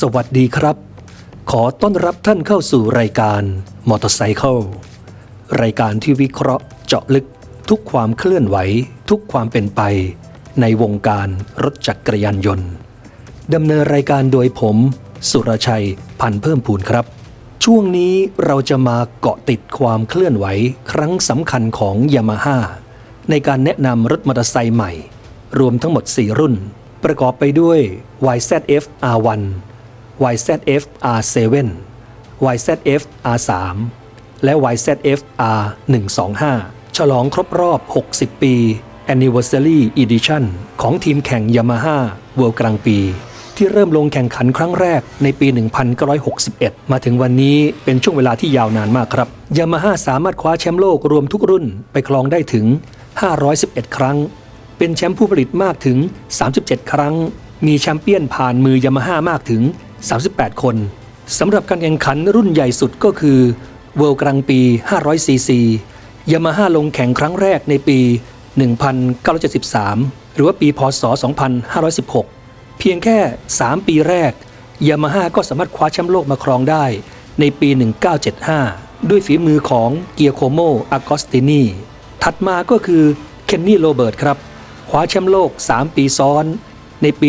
สวัสดีครับ ขอต้อนรับท่านเข้าสู่รายการมอเตอร์ไซค์รายการที่วิเคราะห์เจาะลึกทุกความเคลื่อนไหว ทุกความเป็นไป ในวงการรถจักรยานยนต์ดำเนินรายการโดยผม สุรชัยพันธ์เพิ่มพูนครับ ช่วงนี้เราจะมาเกาะติดความเคลื่อนไหว ครั้งสำคัญของยามาฮ่าในการแนะนำรถมอเตอร์ไซค์ใหม่ รวมทั้งหมด 4 รุ่น ประกอบไปด้วย YZF R1 YZF R7 YZF R3 และ YZF R125 ฉลองครบรอบ 60 ปี Anniversary Edition ของทีมแข่ง Yamaha World กลางปี ที่เริ่มลงแข่งขันครั้งแรกในปี 1961 มาถึงวันนี้เป็นช่วงเวลาที่ยาวนานมากครับ Yamaha สามารถคว้าแชมป์โลกรวมทุกรุ่นไปครองได้ถึง 511 ครั้ง เป็นแชมป์ผู้ผลิตมากถึง 37 ครั้ง มีแชมเปี้ยนผ่านมือยามาฮ่ามากถึง 38 คนสำหรับการแข่งขันรุ่นใหญ่สุดก็คือ World กลางปี 500 ซีซียามาฮ่าลงแข่งครั้งแรกในปี 1973 หรือว่าปีพศ 2516 เพียงแค่ 3 ปีแรกยามาฮ่าก็สามารถคว้าแชมป์โลกมาครองได้ในปี 1975 ด้วยฝีมือของเกียร์โคโมอากอสตินีถัดมาก็คือเคนนี่โรเบิร์ตครับ คว้าแชมป์โลก 3 ปีซ้อนในปี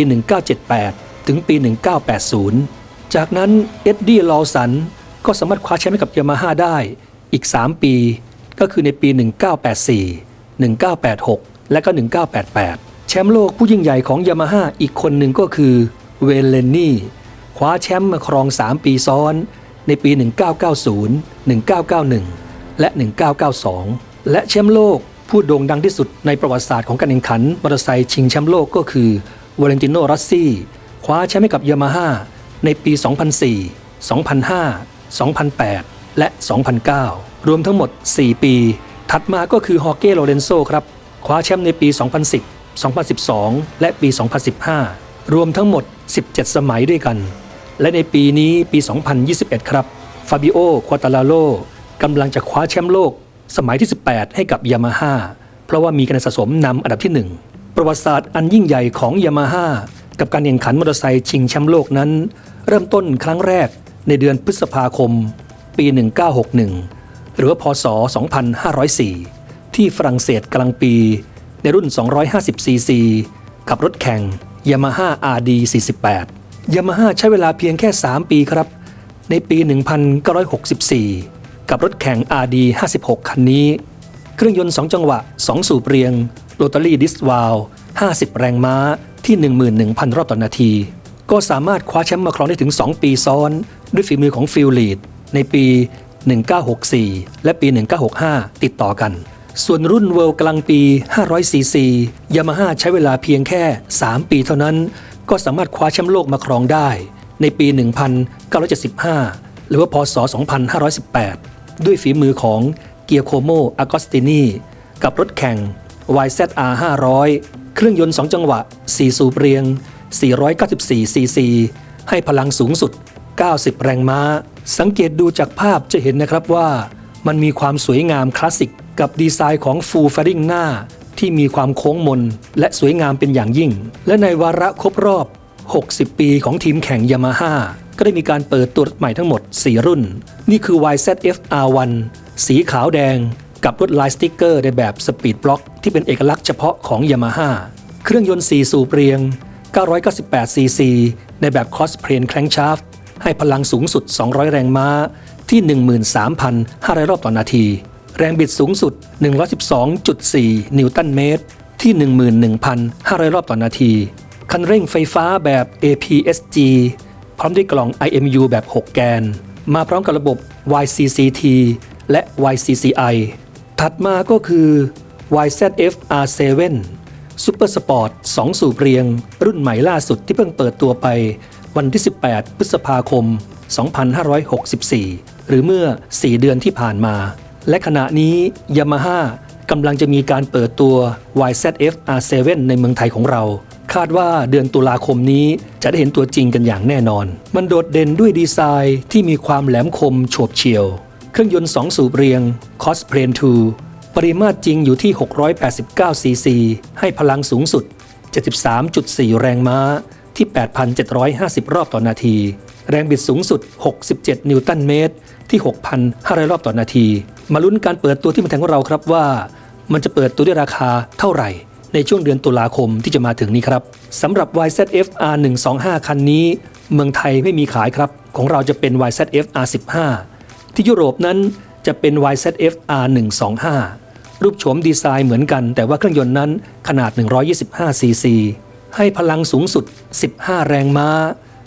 1978 ถึงปี 1980 จากนั้นเอ็ดดี้ลอสันก็สามารถคว้าแชมป์ให้กับยามาฮ่าได้อีก 3 ปี ก็คือในปี 1984 1986 และก็ 1988 แชมป์โลกผู้ยิ่งใหญ่ของยามาฮ่าอีกคนหนึ่งก็คือเวเลนนี่คว้าแชมป์มาครอง 3 ปีซ้อน ในปี 1990 1991 และ 1992 และแชมป์โลกผู้โด่งดังที่สุดในประวัติศาสตร์ของการแข่งขันมอเตอร์ไซค์ชิงแชมป์โลกก็คือวาเลนติโนรัสซี่ คว้าแชมป์ให้กับยามาฮ่าในปี 2004 2005 2008 และ 2009 รวมทั้งหมด 4 ปี ถัดมาก็คือฮอเก้โลเรนโซครับ คว้าแชมป์ในปี 2010 2012 และปี 2015 รวมทั้งหมด 17 สมัยด้วยกัน และในปีนี้ปี 2021 ครับ ฟาบิโอ ควาตาลาโลกำลังจะคว้าแชมป์โลก สมัยที่ 18 ให้กับยามาฮ่าเพราะว่ามีคะแนนสะสมนำอันดับที่ 1 ประวัติศาสตร์อันยิ่งใหญ่ของยามาฮ่า กับการแข่งขันมอเตอร์ไซค์ชิงแชมป์โลกนั้น เริ่มต้นครั้งแรกในเดือนพฤษภาคม ปี 1961 หรือว่าพศ 2504 ที่ฝรั่งเศสกลางปี ในรุ่น 250ซีซีกับรถแข่ง Yamaha RD 48 Yamaha ใช้เวลาเพียงแค่ 3 ปีครับ ในปี 1964 กับรถแข่ง RD 56 คันนี้ เครื่องยนต์ 2 จังหวะ 2 สูบเรียงโรตารี่ดิสวาล50 แรงม้า ที่ 11,000 รอบต่อนาที ก็สามารถคว้าแชมป์มาครองได้ถึง 2 ปีซ้อน ด้วยฝีมือของฟิลลีดในปี 1964 และปี 1965 ติดต่อกัน ส่วนรุ่นเวิลด์กลางปี 500ซีซียามาฮ่าใช้เวลาเพียงแค่ 3 ปีเท่านั้น ก็สามารถคว้าแชมป์โลกมาครองได้ ในปี 1975 หรือว่าพศ 2518 ด้วยฝีมือของเกียร์โคโมอากอสตินีกับรถแข่ง YZR 500 เครื่องยนต์ 2 จังหวะ 4 สูบเรียง 494 ซีซี ให้พลังสูงสุด 90 แรงม้า สังเกตดูจากภาพจะเห็นนะครับว่ามันมีความสวยงามคลาสสิกกับดีไซน์ของฟูล f a ริงหน้า ที่มีความโค้งมน และสวยงามเป็นอย่างยิ่ง และในวาระครบรอบ 60 ปีของทีมแข่งยามาฮ่าก็ได้มีการเปิดตัวใหม่ทั้งหมด 4 รุ่น นี่คือ YZF R1 สีขาวแดง กับลวดลายสติกเกอร์ในแบบสปีดบล็อกที่เป็นเอกลักษณ์เฉพาะของยามาฮ่าเครื่องยนต์ 4 สูบเรียง 998 ซีซี ในแบบคอสเพลนแคลงชาฟให้พลังสูงสุด 200 แรงม้าที่ 13,500 รอบต่อนาที แรงบิดสูงสุด 112.4 นิวตันเมตร ที่ 11,500 รอบต่อนาที คันเร่งไฟฟ้าแบบ APSG พร้อมด้วยกล่อง IMU แบบ 6 แกน มาพร้อมกับระบบ YCCT และ YCCI ถัดมาก็คือ YZF R7 Super Sport 2 สูบเรียง รุ่นใหม่ล่าสุดที่เพิ่งเปิดตัวไป วันที่ 18 พฤษภาคม 2564 หรือเมื่อ 4 เดือนที่ผ่านมา และขณะนี้ Yamaha กำลังจะมีการเปิดตัว YZF R7 ในเมืองไทยของเรา คาดว่าเดือนตุลาคมนี้จะได้เห็นตัวจริงกันอย่างแน่นอน มันโดดเด่นด้วยดีไซน์ที่มีความแหลมคมโฉบเฉี่ยว เครื่องยนต์ 2 สูบเรียง c o s p l a n 2 ปริมาตรจริงอยู่ที่ 689 ซีซี ให้พลังสูงสุด 73.4 แรงม้าที่ 8,750 รอบต่อนาที แรงบิดสูงสุด 67 นิวตันเมตร ที่ 6,500 รอบต่อนาที มาลุ้นการเปิดตัวที่มืองไทยของเราครับว่า มันจะเปิดตัวด้วยราคาเท่าไหร่ ในช่วงเดือนตุลาคมที่จะมาถึงนี้ครับสำหรับ YZF R125 คันนี้ เมืองไทยไม่มีขายครับ ของเราจะเป็น YZF R15 ที่ยุโรปนั้นจะเป็น YZF R125 รูปโฉมดีไซน์เหมือนกัน แต่ว่าเครื่องยนต์นั้นขนาด 125 ซีซี ให้พลังสูงสุด 15 แรงม้า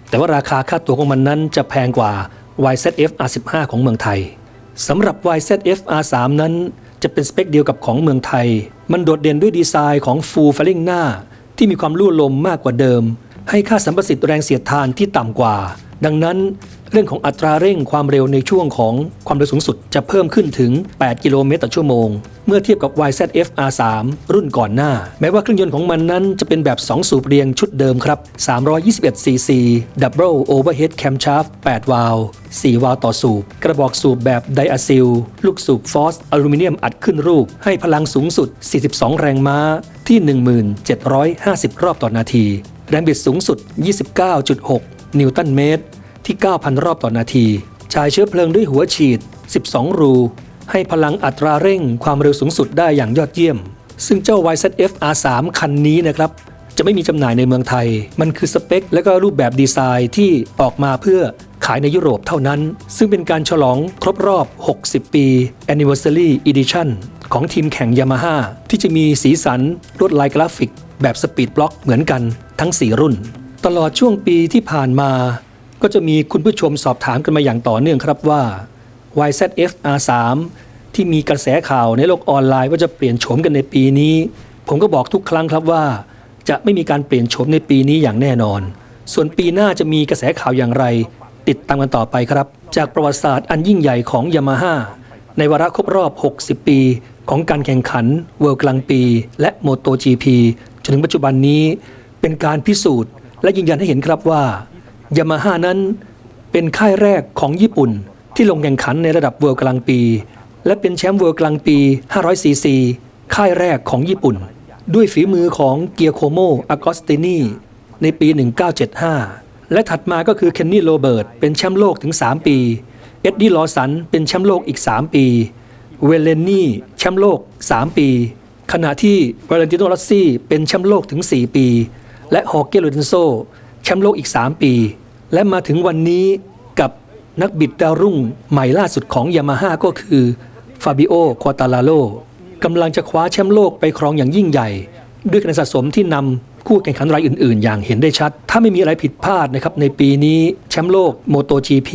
แต่ว่าราคาค่าตัวของมันนั้นจะแพงกว่า YZF R15 ของเมืองไทยสำหรับ YZF R3 นั้นจะเป็นสเปคเดียวกับของเมืองไทย มันโดดเด่นด้วยดีไซน์ของฟูล f ฟลิงหน้า ที่มีความลู่ลมมากกว่าเดิม ให้ค่าสัมประสิทธิ์แรงเสียดทานที่ต่ำกว่า ดังนั้น เรื่องของอัตราเร่งความเร็วในช่วงของความเร็วสูงสุดจะเพิ่มขึ้นถึง 8 กิโลเมตรต่อชั่วโมง เมื่อเทียบกับ YZF R3 รุ่นก่อนหน้า แม้ว่าเครื่องยนต์ของมันนั้นจะเป็นแบบ 2 สูบเรียงชุดเดิมครับ 321 cc Double Overhead Camshaft 8 วาล์ว4 วาล์วต่อสูบ กระบอกสูบแบบไดอะซิล ลูกสูบฟอสอลูมิเนียมอัดขึ้นรูป ให้พลังสูงสุด 42 แรงม้าที่ 1750 รอบต่อนาที แรงบิดสูงสุด 29.6 นิวตันเมตร ที่ 9,000 รอบต่อนาทีจ่ายเชื้อเพลิงด้วยหัวฉีด 12 รู ให้พลังอัตราเร่งความเร็วสูงสุดได้อย่างยอดเยี่ยม ซึ่งเจ้า YZF R3 คันนี้นะครับจะไม่มีจำหน่ายในเมืองไทย มันคือสเปค และก็รูปแบบดีไซน์ที่ออกมาเพื่อขายในยุโรปเท่านั้น ซึ่งเป็นการฉลองครบรอบ 60 ปี Anniversary Edition ของทีมแข่งยามาฮ่าที่จะมีสีสันลวดลายกราฟิก แบบสปีดบล็อกเหมือนกันทั้ง 4 รุ่น ตลอดช่วงปีที่ผ่านมา ก็จะมีคุณผู้ชมสอบถามกันมาอย่างต่อเนื่องครับว่า YZF R3 ที่มีกระแสข่าวในโลกออนไลน์ว่าจะเปลี่ยนโฉมกันในปีนี้ ผมก็บอกทุกครั้งครับว่า จะไม่มีการเปลี่ยนโฉมในปีนี้อย่างแน่นอน ส่วนปีหน้าจะมีกระแสข่าวอย่างไร ติดตามกันต่อไปครับ จากประวัติศาสตร์อันยิ่งใหญ่ของยามาฮ่าในวาระครบรอบ 60 ปี ของการแข่งขันเวิลด์กลางปี และ MotoGP จนถึงปัจจุบันนี้เป็นการพิสูจน์ และยืนยันให้เห็นครับว่า ยามาฮ่านั้นเป็นค่ายแรกของญี่ปุ่น ที่ลงแข่งขันในระดับเวิลด์กลางปี และเป็นแชมป์เวิลด์กลางปี 500 ซีซี ค่ายแรกของญี่ปุ่น ด้วยฝีมือของเกียโคโมอากอสตินีในปี 1975 และถัดมาก็คือเคนนี่โรเบิร์ตเป็นแชมป์โลกถึง 3 ปี เอ็ดดี้ลอสันเป็นแชมป์โลกอีก 3 ปี เวเลนนี่แชมป์โลก 3 ปี ขณะที่วาเลนติโนรัสซี่เป็นแชมป์โลกถึง 4 ปี และฮอร์เกโลเดนโซแชมป์โลกอีก 3 ปี และมาถึงวันนี้กับนักบิดดาวรุ่งใหม่ล่าสุดของยามาฮ่าก็คือฟาบิโอควาตาลาโลกำลังจะคว้าแชมป์โลกไปครองอย่างยิ่งใหญ่ ด้วยคะแนนสะสมที่นำ คู่แข่งขันรายอื่นๆ อย่างเห็นได้ชัด ถ้าไม่มีอะไรผิดพลาดนะครับในปีนี้แชมป์โลก MotoGP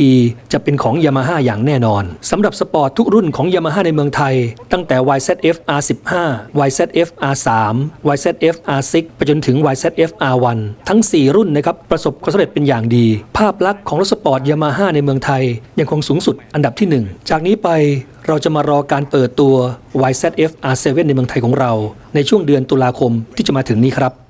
จะเป็นของยามาฮ่าอย่างแน่นอนสำหรับสปอร์ตทุกรุ่นของยามาฮ่าในเมืองไทย ตั้งแต่ YZF R15 YZF R3 YZF R6 ไปจนถึง YZF R1 ทั้ง 4 รุ่นนะครับประสบความสำเร็จเป็นอย่างดี ภาพลักษณ์ของรถสปอร์ตยามาฮ่าในเมืองไทย ยังคงสูงสุดอันดับที่ 1 จากนี้ไปเราจะมารอการเปิดตัว YZF R7 ในเมืองไทยของเรา ในช่วงเดือนตุลาคมที่จะมาถึงนี้ครับ